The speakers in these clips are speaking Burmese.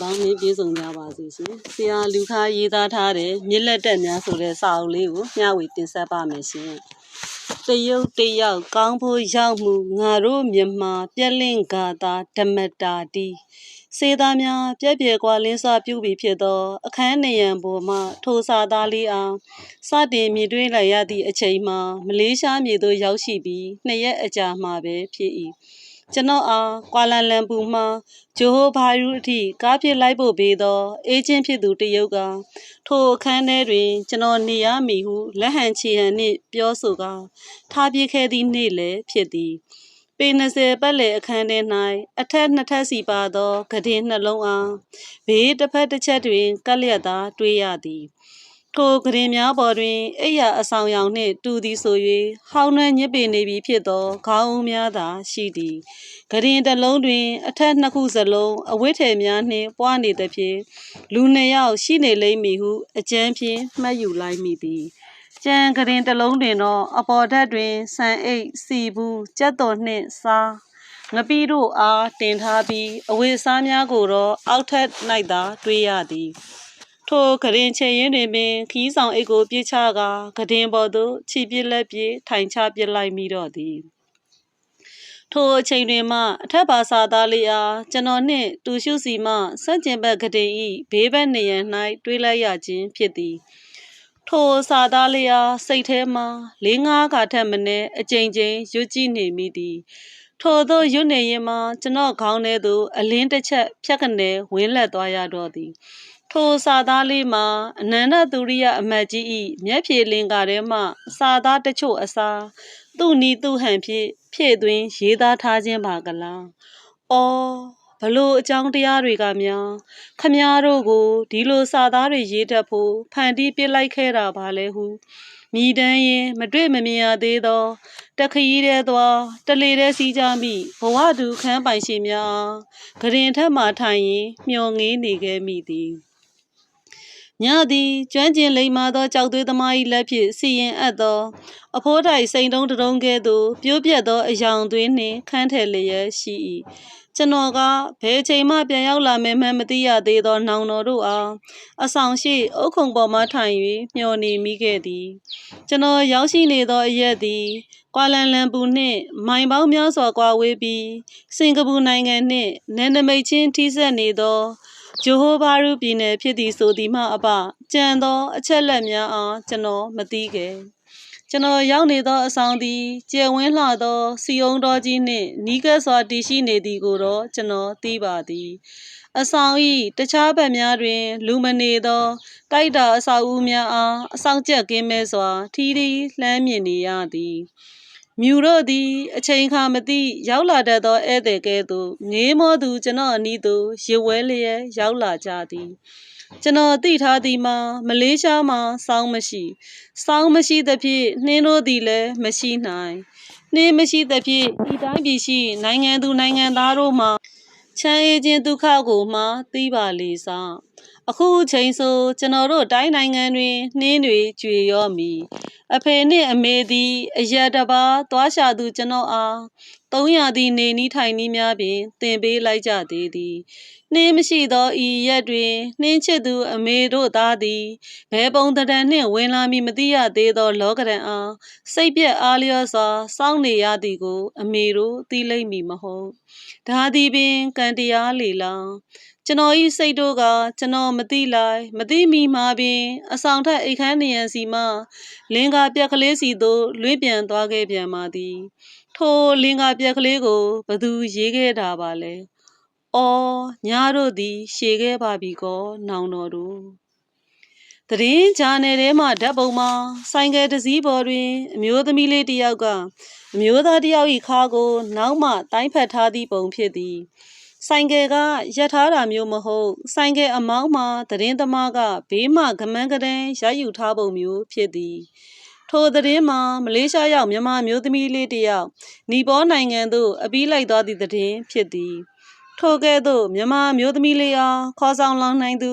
ပေါင်းနဲ့ပြည့်စုံကြပါစေရှင်ဆရာလူခါရေးသားထားတဲ့မြစ်လက်တက်များဆိုတဲ့စာအုပ်လေးကိုမျှဝေတင်ဆက်ပါမယ်ရှင်တရုတ်တယောက်ကောင်းဖို့ရောက်မှုငါတို့မြန်မာပြက်လင့်ဂါသာဓမ္မတာတီစေသားများပြက်ပြဲကွာလင်းစွာပြုပြီးဖြစ်သော အခန်းနယံပေါ်မှထိုစာသားလေးအားစတင်မြင်တွေ့လိုက်ရသည့်အချိန်မှာမလေးရှားမြေသို့ရောက်ရှိပြီးနှစ်ရက်အကြာမှပဲဖြစ်၏ ကျွန်တော်အားကွာလာလမ်ပူမှဂျိုဟိုဘာရူအထိကားဖြစ်လိုက်ဖို့ပေးသောအေဂျင့်ဖြစ်သူတရုတ်ကထိုအခန်းထဲတွင် ကျွန်တော်နေရမည်ဟုလက်ဟန်ချီဟန်နှင့်ပြောဆိုကာထားပြခဲ့သည့်နေ့လည်းဖြစ်သည်ပေ20ပတ်လည်အခန်းထဲ၌အထက်နှစ်ထပ်စီပါသောဂဒင်းနှလုံးအားဘေးတစ်ဖက်တစ်ချက်တွင်ကပ်လျက်သာတွေ့ရသည် ထိုဂရင်များပေါ်တွင်အိယာအဆောင်ရောင်နှင့်တူသည်ဆို၍ဟောင်းနှံညစ်ပေနေပြီဖြစ်သောခေါင်းအုံးများသာရှိသည်ဂရင်တစ်လုံးတွင် အထက်နှစ်ခုစလုံးအဝတ်ထည်များနှင့်ပွားနေသဖြင့်လူနှစ်ယောက်ရှိနေလိမ့်မည်ဟုအကြမ်းဖြင့်မှတ်ယူလိုက်မိသည်ကြံကရင်တစ်လုံးတွင်တော့အပေါ်ဓာတ်တွင်ဆန်အိတ်စီဘူးကြက်တော်နှင့်စားငပီးတို့အားတင်ထားပြီးအဝတ်အစားများကိုတော့အောက်ထပ်၌သာတွေ့ရသည် ထိုကရင်ချေရင်တွင်ပင်ခီးဆောင်အိတ်ကိုပြစ်ချကာကဒင်ပေါ်သို့ခြိပစ်လက်ပစ်ထိုင်ချပစ်လိုက်မိတော့သည်ထိုအချိန်တွင်မှအထက်ပါစာသားလေးအားကျွန်တော်နှင့်တူရှုစီမှစန့်ကျင်ဘက်ကတိန်ဤဘေးဘက်နေရန်၌တွေးလိုက်ရခြင်းဖြစ်သည်ထိုစာသားလေးအားစိတ်ထဲမှ၄၅ခါထက်မနည်းအကြိမ်ကြိမ်ရွတ်ကြည့်နေမိသည်ထို့သောရွတ်နေရင်မှကျွန်တော်ခေါင်းထဲသို့အလင်းတစ်ချက်ဖြတ်ကနေဝင်းလက်သွားရတော့သည် ထိုစာသားလေးမှာအနန္တသူရိယအမတ်ကြီးဤမျက်ဖြေလင်္ကာထဲမှစာသားတချို့အစားသူ့နီးသူ့ဟန်ဖြင့်ဖြည့်သွင်းရေးသားထားခြင်းပါကလား။အော်ဘလို့အကြောင်းတရားတွေကများခမားတို့ကိုဒီလိုစာသားတွေရေးတတ်ဖို့ဖန်တီးပစ်လိုက်ခဲ့တာပါလဲဟုမိတန်းရင်မတွေ့မမြင်ရသေးသောတခရီးတဲ့သွားတလေတဲ့စီးကြမိဘဝတူခန်းပိုင်ရှင်များဂရင်ထက်မှထိုင်ရင်မျောငေးနေခဲ့မိသည် ညသည်ကျွမ်းကျင်လိမ္မာသောကြောက်သွေးသမား၏လက်ဖြင့်စီရင်အပ်သော အဖိုးတိုင်စိန်တုံးတရုံးကဲ့သို့ပြိုးပြက်သောအယောင်သွေးနှင့်ခန်းထည်လျက်ရှိ၏ကျွန်တော်ကဘယ်ချိန်မှပြန်ရောက်လာမယ်မှန်းမသိရသေးသောနောင်တော်တို့အားအဆောင်ရှိအုတ်ခုံပေါ်မှထိုင်၍မျှော်နေမိခဲ့သည်ကျွန်တော်ရောက်ရှိနေသောအရက်သည်ကွာလန်လမ်ပူနှင့်မိုင်ပေါင်းများစွာကွာဝေးပြီးစင်ကာပူနိုင်ငံနှင့်နယ်နိမိတ်ချင်းထိစပ်နေသော ဂျိုဟိုဘာရူပြည်နယ်ဖြစ်သည်ဆိုသည်မှအပကြံသောအချက်လက်များအားကျွန်တော်မသိခဲ့ကျွန်တော်ရောက်နေသောအဆောင်သည်ကျယ်ဝန်းလှသောစီယုံတော်ကြီးနှင့်နီးကပ်စွာတည်ရှိနေသည်ကိုတော့ကျွန်တော်သိပါသည်အဆောင်၏တခြားဘက်များတွင် လူမနေသောတိုက်တာအဆောက်အဦများအားအဆောင်ကျက်ကင်းမဲ့စွာထီးထီးလှမ်းမြင်နေရသည် မြူတို့သည် အချိန်ခါမသိရောက်လာတတ်သောဧည့်သည်ကဲ့သို့ငေးမောသူကျွန်တော်အနီးသို့ရေဝဲလျက်ရောက်လာကြသည်ကျွန်တော်သိထားသည်မှာမလေးရှားမှာစောင်းမရှိစောင်းမရှိသဖြင့်နှင်းတို့သည်လည်းမရှိနိုင်နှင်းမရှိသဖြင့်ဤတိုင်းပြည်ရှိ နိုင်ငံသူနိုင်ငံသားတို့မှာချမ်းအေးခြင်းဒုက္ခကိုမှသိပါလေစား အခုချိန်ဆိုကျွန်တော်တို့တိုင်းနိုင်ငံတွင်နှင်းတွေကြွေရောမီအဖေနှင့်အမေသည် အရက်တပါးသွားရှာသူကျွန်တော်အား300သည်နေနီးထိုင်နီးများပင်တင်ပေးလိုက်ကြသေးသည်နှင်းမရှိသောဤရက်တွင်နှင်းချစ်သူအမေတို့သားသည်ဘယ်ပုံတံနှင့်ဝင်လာမည်မသိရသေးသော လောကရန်အားစိတ်ပြက်အားလျော့စွာစောင့်နေရသည်ကို အမေတို့သိလိမ့်မည်မဟုတ် ဒါသည်ပင်ကံတရားလေလားကျွန်တော်ဤစိတ်တို့ကကျွန်တော်မသိလိုက်မသိမီမှာပင် အဆောင်ထက်အိတ်ခမ်းနေရန်စီမှလင်္ကာပြက်ကလေးစီသို့လွင့်ပြန်သွားခဲ့ပြန်ပါသည်ထိုလင်္ကာပြက်ကလေးကိုဘသူရေးခဲ့တာပါလဲ။အော်ညာတို့သည် ရှည်ခဲ့ပါပြီကော နောင်တော်တို့။ သတင်းဂျာနယ်ထဲမှဓာတ်ပုံမှာဆိုင်ကယ်တစ်စီးပေါ်တွင် အမျိုးသမီးလေးတစ်ယောက်ကအမျိုးသားတစ်ယောက်၏ခါကို နောက်မှတိုင်းဖက်ထားသည့်ပုံဖြစ်သည်။ဆိုင်ကယ်ကရက်ထားတာမျိုးမဟုတ် ဆိုင်ကယ်အမောင်းမှာသတင်းသမားကဘေးမှကမန်းကတန်းရိုက်ယူထားပုံမျိုးဖြစ်သည်။ထိုသတင်းမှာမလေးရှားရောက်မြန်မာမျိုးသမီးလေးတစ်ယောက်နီပေါနိုင်ငံသို့အပီးလိုက်သွားသည့်သတင်းဖြစ်သည်။ ထိုကဲ့သို့မြန်မာမျိုးသမီးလေးအားခေါ်ဆောင်လောင်းနိုင်သူ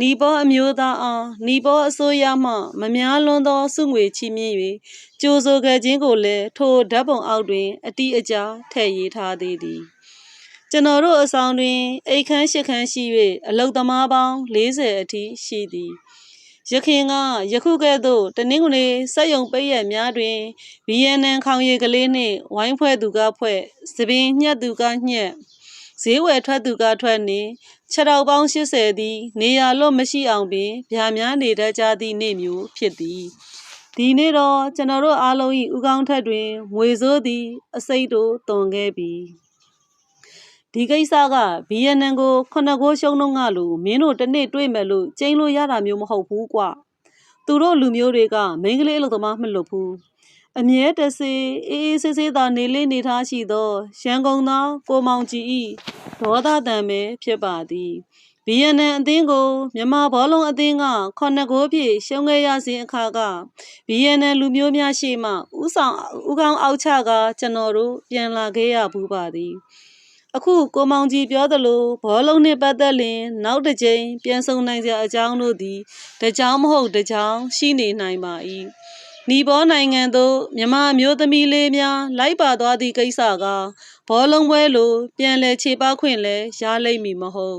နီပေါအမျိုးသားအားနီပေါအစိုးရမှမများလွန်းသောစုငွေချီးမြှင့်၍ကြိုဆိုခဲ့ခြင်းကိုလည်းထိုဓာတ်ပုံအောက်တွင် အတိအကျထည့်ရေးထားသေးသည်။ကျွန်တော်တို့အဆောင်တွင်အိတ်ခမ်းရှစ်ခမ်းရှိ၍အလုတ်သမားပေါင်း40အထိရှိသည်ရခင်ကယခုကဲ့သို့တနင်္ဂနွေစက်ယုံပိတ်ရက်များတွင် BNN ခေါင်ရည်ကလေးနှင့်ဝိုင်းဖွဲ့သူကဖွဲ့သပင်ညှက်သူကညှက် ဈေးဝယ်ထွက်သူကထွက်နှင့်ခြေတော်ပေါင်း80သည် နေရာလွတ်မရှိအောင်ပင်ဗျာများနေတတ်ကြသည့်နေ့မျိုးဖြစ်သည်ဒီနေ့တော့ကျွန်တော်တို့အားလုံး၏ဥကောင်းထက်တွင်ငွေစိုးသည် အစိတ်တို့တွန်ခဲ့ပြီဒီကိစ္စက BNN ကိုခုနှစ်ကိုရှုံးတော့ငါလို့မင်းတို့တစ်နေ့တွေ့မယ်လို့ကျင်းလို့ရတာမျိုးမဟုတ်ဘူးကွသူတို့လူမျိုးတွေကမိန်းကလေးအလုပ်သမားမလွတ်ဘူး အမြဲတစေအေးအေးဆေးဆေးသာနေလေးနေထားရှိသောရန်ကုန်သားကိုမောင်ကြီး၏ဒေါသတံပဲဖြစ်ပါသည် BNN အသင်းကိုမြန်မာဘောလုံးအသင်းကခုနှစ်ကိုဖြင့်ရှုံးခဲ့ရစဉ်အခါက BNN လူမျိုးများရှိမှဥဆောင်ဥကောင်းအောက်ချကကျွန်တော်တို့ပြန်လာခဲ့ရဘူးပါသည်အခုကိုမောင်ကြီးပြောသလိုဘောလုံးနှင့်ပတ်သက်လျင် နောက်တစ်ကြိမ်ပြန်ဆုံနိုင်စရာအကြောင်းတို့သည်တစ်ကြောင်မဟုတ်တစ်ကြောင်ရှိနေနိုင်ပါ၏ နီဘောနိုင်ငံသို့မြမမျိုးသမီးလေးများလိုက်ပါသွားသည့်ကိစ္စကဘောလုံးပွဲလိုပြန်လည်ခြေပခွင့်လဲရလိမ့်မည်မဟုတ်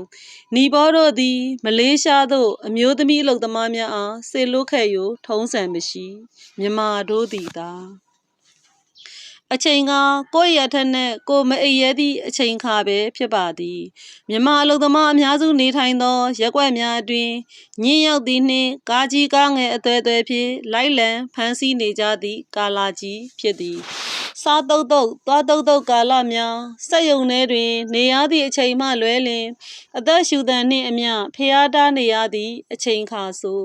နီဘောတို့သည် မလေးရှားသို့အမျိုးသမီးအလုပ်သမားများအားဆေလွတ်ခဲ့ယူထုံးစံမရှိမြမတို့သည်သာ အချိန်ကကိုယ့်ရထက်နဲ့ကိုယ်မအိပ်ရဲသည့်အချိန်ခါပဲဖြစ်ပါသည်မြမအလုသမားအများစုနေထိုင်သောရက်ကွက်များအတွင်ညင်းရောက်သည်နှင့်ကားကြီးကားငယ်အသွဲသွဲဖြင့်လိုက်လံဖမ်းဆီးနေကြသည့်ကာလာကြီးဖြစ်သည်စားတုတ်တုတ်သွားတုတ်တုတ်ကာလများစက်ယုံထဲတွင် နေရသည့်အချိန်မှလွဲလင် အသက်ရှူတန်နှင့်အမျှဖျားတားနေရသည့်အချိန်ခါဆို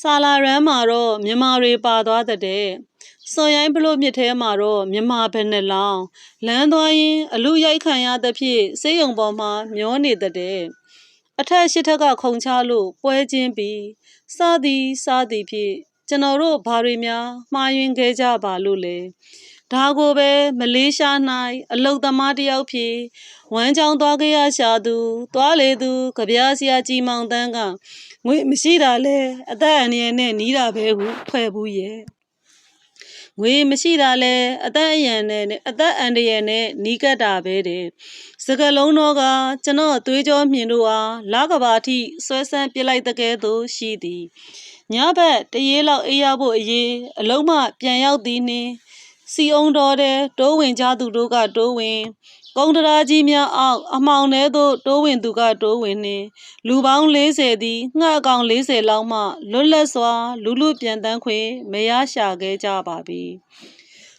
ဆာလာရန်မှာတော့မြန်မာတွေပါသွားတဲ့စွန်ရိုင်းဖလို့မြစ်ထဲမှာတော့မြန်မာဘယ်နှလောင်းလမ်းသွားရင်အလူရိုက်ခံရသဖြင့်စေးရုံပေါ်မှာမျောနေတဲ့အထက်ရှိထက်ကခုံချလို့ပွဲချင်းပြီးစသည်စသည်ဖြင့်ကျွန်တော်တို့ဘာတွေများမှားယွင်းခဲ့ကြပါလို့လဲ ဒါကိုပဲမလေးရှား၌အလုတ်သမားတစ်ယောက်ဖြစ်ဝမ်းချောင်းသွားခဲ့ရရှာသူသွားလေသူကြပြားစရာကြီးမောင်တန်းကငွေမရှိတာလဲအသက်အန္တရာယ်နဲ့နီးတာပဲဟုဖွဲ့ဘူးရဲ့ငွေမရှိတာလဲအသက်အယံနဲ့အသက်အန္တရာယ်နဲ့နီးကပ်တာပဲတဲ့စကလုံးတော့ကကျွန်တော်သွေးကြောမြင်တို့အားလာကဘာထိဆွဲဆန်းပြစ်လိုက်တဲ့ကဲသို့ရှိသည်ညဘက်တရေလောက်အေးရဖို့အရေးအလုံးမပြန်ရောက်သည်နှင့် စီအောင်တော်တဲ့တိုးဝင်ကြသူတို့ကတိုးဝင်ကုန်းတရာကြီးများအောက်အမှောင်ထဲသို့တိုးဝင်သူကတိုးဝင်နှင့်လူပေါင်း40သည်ငှက်အကောင်40လောက်မှလွတ်လပ်စွာ လူလူပြန်တန်းခွင့်မရရှာခဲ့ကြပါပြီ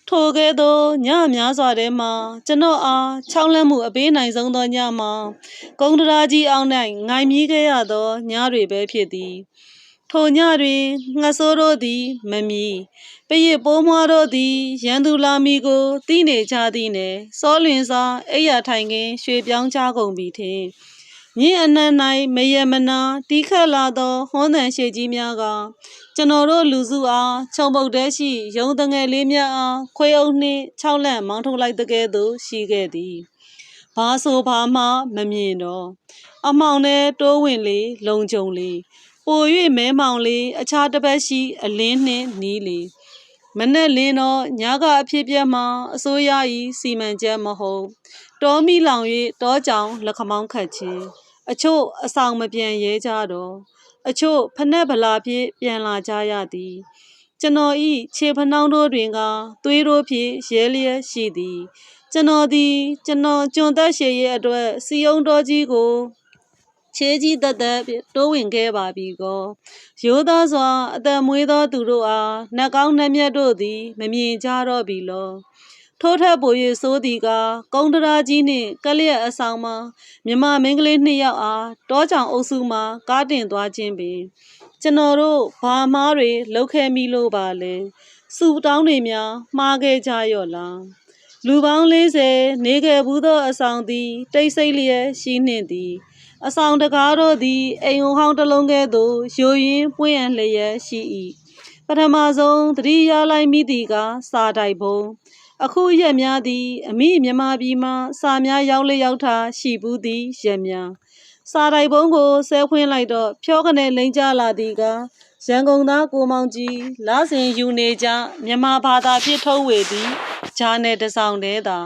ထိုကဲ့သို့ညများစွာထဲမှာကျွန်တော်အားချောင်းလန့်မှုအပေးနိုင်ဆုံးသောညမှာကုန်းတရာကြီးအောက်၌ငိုင်မြည်ခဲ့ရသောညတွေပဲဖြစ်သည် ထိုညတွင်ငှက်ဆိုးတို့သည် မမီပရစ်ပိုးမွားတို့သည် ရန်သူလာမီကိုသိနေကြသည်နှင့်စောလွင်စွာအိယာထိုင်ခင်းရွှေပြောင်းချကုန်ပြီထင်မြင်းအနံ့၌မယမနာတီးခတ်လာသောဟွန်းတန်ရှိကြီးများကကျွန်တော်တို့လူစုအားခြုံပုတ်တဲရှိရုံတငယ်လေးများအားခွေးအုပ်နှင့်ခြောက်လန့်မောင်းထုတ်လိုက်တဲ့ကဲ့သို့ရှိခဲ့သည်ဘာဆိုဘာမှမမြင်တော့အမောင်နဲ့တိုးဝင်လေ လုံကြုံလေ ပို၍မဲမောင်လေးအခြားတစ်ပတ်ရှိအလင်းနှင့်နီးလေမနဲ့လင်းတော့ညကအဖြစ်ပြက်မှာအစိုးရ၏စီမံချက်မဟုတ်တောမီလောင်၍တောကြောင်လက်ခမောင်းခတ်ခြင်းအချို့အဆောင်မပြန်ရဲကြတော့အချို့ဖနက်ဗလာဖြင့်ပြန်လာကြရသည်ကျွန်တော်ဤခြေဖနှောင်းတို့တွင်ကသွေးတို့ဖြင့်ရဲလျက်ရှိသည် ကျွန်တော်သည် ကျွန်တော်ကျွန်သက်ရှည်ရဲ့အတွက်စီယုံတော်ကြီးကို ခြေကြီးတက်တက်တိုးဝင်ခဲ့ပါပြီကောရိုးသားစွာအသက်မွေးသောသူတို့အားနှက်ကောင်းနှက်မြတ်တို့သည် မမြင်ကြတော့ပြီလောထိုးထက်ပို၍စိုးသည်ကကုန်းတရာကြီးနှင့်ကလျက်အဆောင်မှာမြမမင်းကလေးနှစ်ယောက်အားတောကြောင်အုပ်စုမှကားတင်သွားခြင်းပင်ကျွန်တော်တို့ဘာမားတွေလှုပ်ခဲမိလို့ပါလဲစူတောင်းတွေများမှားခဲ့ကြရော့လားလူပေါင်း40နေခဲ့ဘူးသောအဆောင်သည်တိတ်ဆိတ်လျက်ရှိနှင့်သည် အဆောင်တကားတို့သည်အိမ်ုံဟောင်းတစ်လုံးကဲ့သို့ရိုရင်းပွင့်ရလျက်ရှိ၏ပထမဆုံးသတိရလိုက်မိသည်ကစာတိုက်ဘုံအခုရက်များသည်အမိမြမပြည်မှစာများရောက်လျက်ထားရှိဘူးသည်ရက်များစာတိုက်ဘုံကိုဆဲဖွင့်လိုက်တော့ဖြောကနေလိမ့်ကြလာသည်ကရန်ကုန်သားကိုမောင်ကြီးလာစဉ်ယူနေကြမြန်မာဘာသာဖြစ်ထုတ်ဝေသည်ဂျာနယ်တစ်စောင်တည်းသာ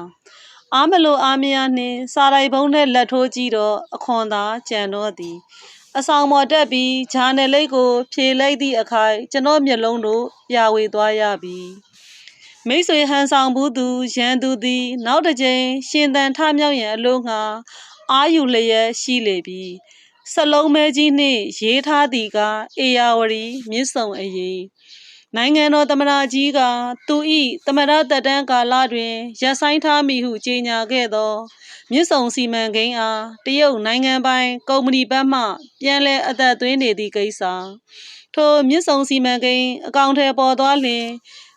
အားမလို့အားမရနှင့်စာရိုက်ဘုံနဲ့လက်ထိုးကြည့်တော့အခွန်သာကြံတော့သည်အဆောင်ပေါ်တက်ပြီးဂျာနယ်လိတ်ကို ဖြေလိုက်သည့်အခိုက်ကျွန်တော်မျက်လုံးတို့ပြဝေသွားရပြီမိတ်ဆွေဟန်ဆောင်ဘူးသူရန်သူသည် နောက်တစ်ကြိမ်ရှင်သန်ထမြောက်ရန်အလို့ငါအာယူလျက်ရှိလေပြီစလုံးမဲကြီးနှင့်ရေးထားသည်ကအေယာဝရီမြစ်ဆုံအရေး နိုင်ငံတော်သမ္မတကြီးက သူ၏သမ္မတတက်တန်းကာလတွင် ရပ်ဆိုင်းထားမိဟု ကြေညာခဲ့သော မြစ်ဆုံစီမံကိန်းအား တရုတ်နိုင်ငံပိုင် ကုမ္ပဏီဘက်မှ ပြန်လည်အသက်သွင်းနေသည့်ကိစ္စ ထိုမြစ်ဆုံစီမံကိန်း အကောင့်ထဲပေါ်သွားလျင်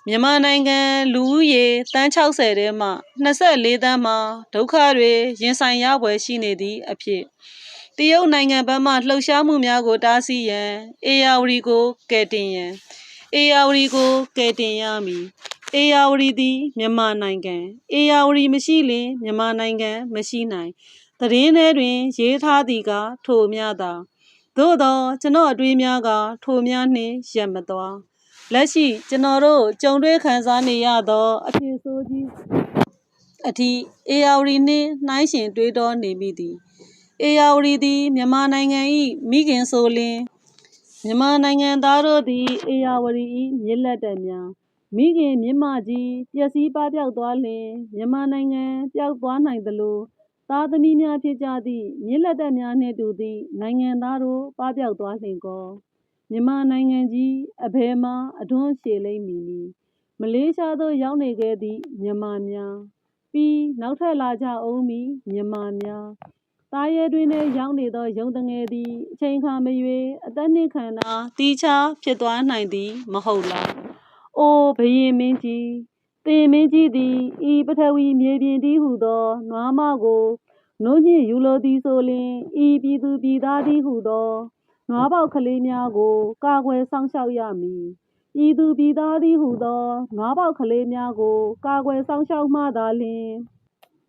မြန်မာနိုင်ငံလူဦးရေတန်း60ထဲမှ24တန်းမှာ ဒုက္ခတွေ ရင်ဆိုင်ရပွဲရှိနေသည့်အဖြစ် တရုတ်နိုင်ငံဘက်မှ လှုပ်ရှားမှုများကို တားဆီးရန်အေယာဝတီကို ကယ်တင်ရန် အေယာဝတီကိုကယ်တင်ရမည်အေယာဝတီသည်မြန်မာနိုင်ငံအေယာဝတီမရှိလျင်မြန်မာနိုင်ငံမရှိနိုင်သတင်းထဲတွင် ရေးထားသည်ကထိုမြသာသို့သောကျွန်တော်အတွေးများက ထိုများနှင့်ရက်မသွားလက်ရှိကျွန်တော်တို့ကြုံတွေ့ခံစားနေရသောအဖြစ်ဆိုးကြီးအထိအေယာဝတီနှင့်နှိုင်းရှင်တွေးတောနေမိသည်အေယာဝတီသည်မြန်မာနိုင်ငံ၏မိခင်ဆိုလျှင် မြန်မာနိုင်ငံသားတို့သည်အေယာဝတီ၏မြစ်လက်တက်များမိခင်မြစ်မကြီးပျက်စီးပပျောက်သွားလျှင်မြန်မာနိုင်ငံပျောက်သွားနိုင်သလိုသားသမီးများဖြစ်ကြသည့်မြစ်လက်တက်များနှင့်တူသည့်နိုင်ငံသားတို့ပပျောက်သွားလျှင်ကောမြန်မာနိုင်ငံကြီးအဘယ်မှာအထွန်းရှည်လိမ့်မည်နည်းမလေးရှားသို့ရောက်နေခဲ့သည့်မြန်မာများပြီးနောက်ထပ်လာကြအောင်မည်မြန်မာများ သားရဲတွင်ထဲရောက်နေသောရုံတငယ်သည်အချိန်ခါမရွေအသက်နှင့်ခန္ဓာတီးခြားဖြစ်သွားနိုင်သည်မဟုတ်လား။အိုဘုရင်မင်းကြီးသင်မင်းကြီးသည်ဤပထဝီမြေပြင်တည်းဟုသောနွားမကိုနုညစ်ယူလိုသည်ဆိုလျှင်ဤပြည်သူပြည်သားတည်းဟုသောနွားပေါက်ကလေးများကိုကာကွယ်ဆောင်ရှောက်ရမည်။ပြည်သူပြည်သားတည်းဟုသောနွားပေါက်ကလေးများကိုကာကွယ်ဆောင်ရှောက်မှသာလျှင်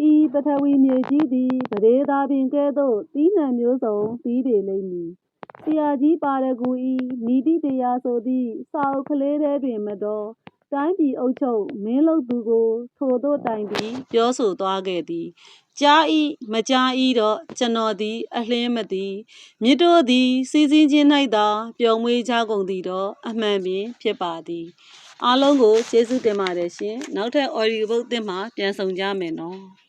ဤပထဝီမြေကြီးသည် ပဒေသာပင်ကဲ့သို့ သီးနှံမျိုးစုံ သီးပေလိမ့်မည်။ဆရာကြီးပါရဂူဤနီတိတရားဆိုသည့် စာအုပ်ကလေးထဲတွင်မတော် တိုင်းပြည်အုပ်ချုပ် မင်းလုပ်သူကို ထိုသို့တိုင်ပြီး ပြောဆိုသွားခဲ့သည်။ကြားဤမကြားဤတော့ ကျွန်တော်သည် အလင်းမသည်မြစ်တို့သည် စီးစင်းချင်း၌သာ ပျော်မွေးကြကုန်သည်တော့ အမှန်ပင် ဖြစ်ပါသည်။အားလုံးကို ကျေးဇူးတင်ပါတယ်ရှင်။နောက်ထပ် audio book သစ်မှာ ပြန်ဆောင်ကြမယ်နော်။